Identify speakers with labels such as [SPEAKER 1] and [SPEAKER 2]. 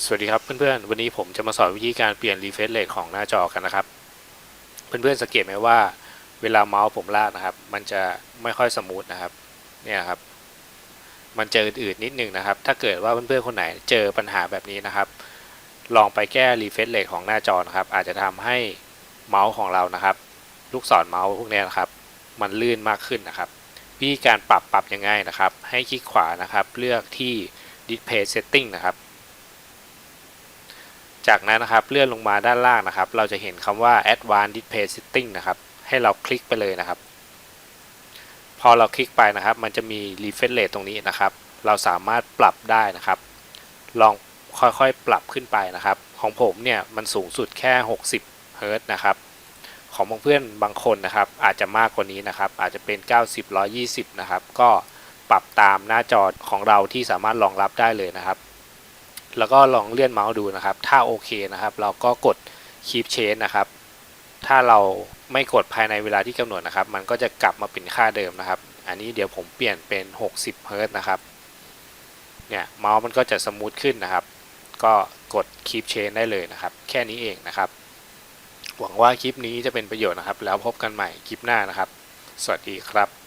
[SPEAKER 1] สวัสดีครับเพื่อนๆ วันนี้ผมจะมาสอนวิธีการเปลี่ยน refresh rate ของหน้าจอกันนะครับ เพื่อนๆสังเกตไหมว่าเวลาเมาส์ผมลากนะครับ มันจะไม่ค่อยสมูทนะครับเนี่ยครับ มันเจออืดๆนิดนึงนะครับ ถ้าเกิดว่าเพื่อนๆคนไหนเจอปัญหาแบบนี้นะครับ ลองไปแก้ refresh rate ของหน้าจอนะครับ อาจจะทำให้เมาส์ของเรานะครับ ลูกศรเมาส์พวกนี้นะครับ มันลื่นมากขึ้นนะครับวิธีการปรับปรับยังไงนะครับ ให้คลิกขวานะครับ เลือกที่ display setting นะครับ จากนั้นนะครับเลื่อนลงมาด้านล่างนะครับ เราจะเห็นคำว่า advanced display setting นะครับ ให้เราคลิกไปเลยนะครับ พอเราคลิกไปนะครับ มันจะมี refresh rate ตรงนี้นะครับ เราสามารถปรับได้นะครับ ลองค่อยๆ ปรับขึ้นไปนะครับ ของผมเนี่ยมันสูงสุดแค่ 60เฮิรตซ์นะครับ ของเพื่อนบางคนนะครับ อาจจะมากกว่านี้นะครับ อาจจะเป็น 90 120 นะครับ ก็ปรับตามหน้าจอของเราที่สามารถรองรับได้เลยนะครับ แล้วก็ลองเลื่อนเมาส์ดูนะครับ ถ้าโอเคนะครับ เราก็กด keep change นะครับ ถ้าเราไม่กดภายในเวลาที่กำหนดนะครับ มันก็จะกลับมาเป็นค่าเดิมนะครับ อันนี้เดี๋ยวผมเปลี่ยนเป็น 60เฮิรตนะครับ เนี่ยเมาส์มันก็จะสมูทขึ้นนะครับ ก็กด keep change ได้เลยนะครับ แค่นี้เองนะครับ หวังว่าคลิปนี้จะเป็นประโยชน์นะครับ แล้วพบกันใหม่คลิปหน้านะครับ สวัสดีครับ